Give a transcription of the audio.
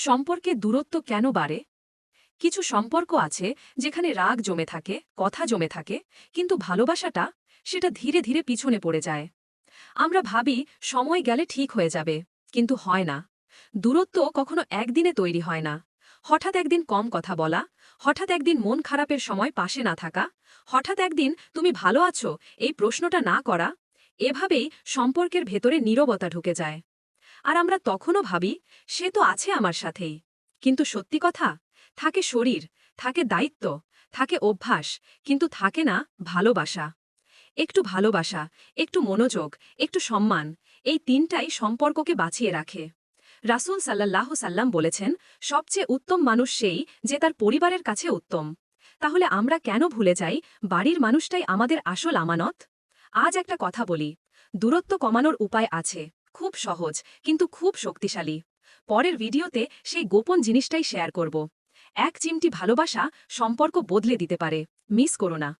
সম্পর্কে দূরত্ব কেন বাড়ে? কিছু সম্পর্ক আছে যেখানে রাগ জমে থাকে, কথা জমে থাকে, কিন্তু ভালোবাসাটা সেটা ধীরে ধীরে পিছনে পড়ে যায়। আমরা ভাবি সময় গেলে ঠিক হয়ে যাবে, কিন্তু হয় না। দূরত্ব কখনো একদিনে তৈরি হয় না। হঠাৎ একদিন কম কথা বলা, হঠাৎ একদিন মন খারাপের সময় পাশে না থাকা, হঠাৎ একদিন তুমি ভালো আছো, এই প্রশ্নটা না করা, এভাবেই সম্পর্কের ভেতরে নীরবতা ঢুকে যায়। আর আমরা তখনও ভাবি, সে তো আছে আমার সাথেই। কিন্তু সত্যি কথা, থাকে শরীর, থাকে দায়িত্ব, থাকে অভ্যাস, কিন্তু থাকে না ভালোবাসা। একটু ভালোবাসা, একটু মনোযোগ, একটু সম্মান, এই তিনটাই সম্পর্ককে বাঁচিয়ে রাখে। রাসূল সাল্লাল্লাহ সাল্লাম বলেছেন, সবচেয়ে উত্তম মানুষ সেই যে তার পরিবারের কাছে উত্তম। তাহলে আমরা কেন ভুলে যাই, বাড়ির মানুষটাই আমাদের আসল আমানত? আজ একটা কথা বলি, দূরত্ব কমানোর উপায় আছে। খুব সহজ, কিন্তু খুব শক্তিশালী। পরের ভিডিওতে সেই গোপন জিনিসটাই শেয়ার করব। এক চিমটি ভালোবাসা সম্পর্ক বদলে দিতে পারে। মিস করো না।